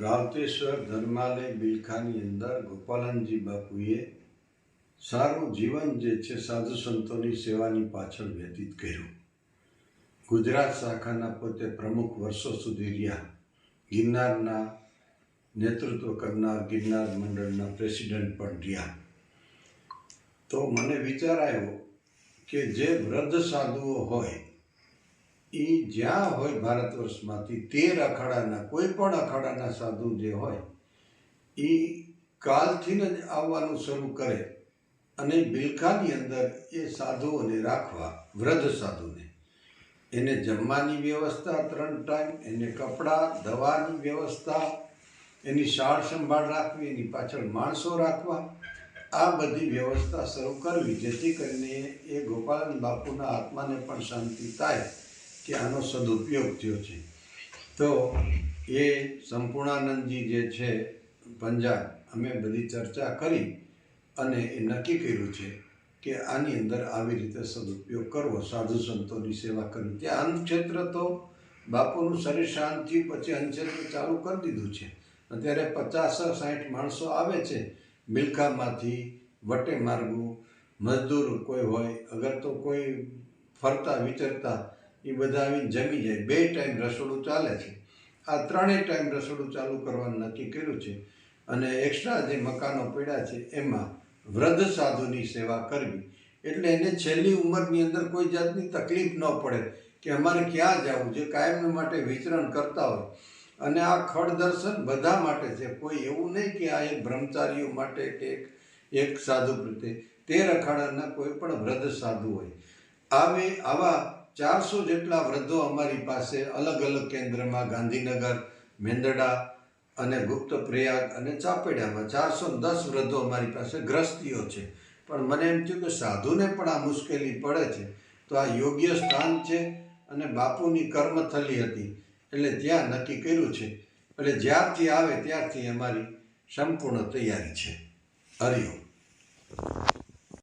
રાવતેશ્વર ધર્માલય બિલખાની અંદર ગોપાલનજી બાપુએ સારું જીવન જે છે સાધુ સંતોની સેવાની પાછળ વ્યતીત કર્યું. ગુજરાત શાખાના પોતે પ્રમુખ વર્ષો સુધી રહ્યા. ગિરનારના નેતૃત્વ કરનાર ગિરનાર મંડળના પ્રેસિડેન્ટ પણ રહ્યા. તો મને વિચાર આવ્યો કે જે વૃદ્ધ સાધુઓ હોય એ જ્યાં હોય ભારત વર્ષમાંથી તેર અખાડાના, કોઈ પણ અખાડાના સાધુ જે હોય, એ કાલથી જ આવવાનું શરૂ કરે અને બિલખાની અંદર એ સાધુઓને રાખવા, વૃદ્ધ સાધુને. એને જમવાની વ્યવસ્થા ત્રણ ટાઈમ, એને કપડાં, દવાની વ્યવસ્થા, એની સાર સંભાળ રાખવી, એની પાછળ માણસો રાખવા. આ બધી વ્યવસ્થા શરૂ કરવી, જેથી કરીને એ ગોપાલન બાપુના આત્માને પણ શાંતિ થાય. કે આનો સદુપયોગ થયો છે. તો એ સંપૂર્ણાનંદજી જે છે, પંજાબ, અમે બધી ચર્ચા કરી અને એ નક્કી કર્યું છે કે આની અંદર આવી રીતે સદુપયોગ કરવો, સાધુ સંતોની સેવા કરવી. ત્યાં અન્નક્ષેત્ર તો બાપુનું શરીર શાંત થયું, પછી અન્નક્ષેત્ર ચાલુ કરી દીધું છે. અત્યારે પચાસ સાઠ માણસો આવે છે મિલખામાંથી વટે માર્ગુ મજદૂર કોઈ હોય, અગર તો કોઈ ફરતા વિચરતા એ બધા આવીને જમી જાય. બે ટાઈમ રસોડું ચાલે છે. આ ત્રણેય ટાઈમ રસોડું ચાલુ કરવાનું નક્કી કર્યું છે અને એક્સ્ટ્રા જે મકાનો પડ્યા છે એમાં વૃદ્ધ સાધુની સેવા કરવી. એટલે એને છેલ્લી ઉંમરની અંદર કોઈ જાતની તકલીફ ન પડે કે અમારે ક્યાં જવું જે કાયમ માટે વિચરણ કરતા હોય. અને આ ખડ દર્શન બધા માટે છે. કોઈ એવું નહીં કે આ એક બ્રહ્મચારીઓ માટે કે એક એક સાધુ પ્રત્યે. તેર અખાડાના કોઈ પણ વૃદ્ધ સાધુ હોય. આવે આવા ચારસો જેટલા વૃદ્ધો અમારી પાસે અલગ અલગ કેન્દ્રમાં ગાંધીનગર, મેંદડા અને ગુપ્ત પ્રયાગ અને ચાપેડામાં ચારસો દસ વૃદ્ધો અમારી પાસે ગ્રસ્તીઓ છે. પણ મને એમ થયું કે સાધુને પણ આ મુશ્કેલી પડે છે. તો આ યોગ્ય સ્થાન છે અને બાપુની કર્મથલી હતી. એટલે ત્યાં નક્કી કર્યું છે. એટલે જ્યારથી આવે ત્યારથી અમારી સંપૂર્ણ તૈયારી છે. હરિઓમ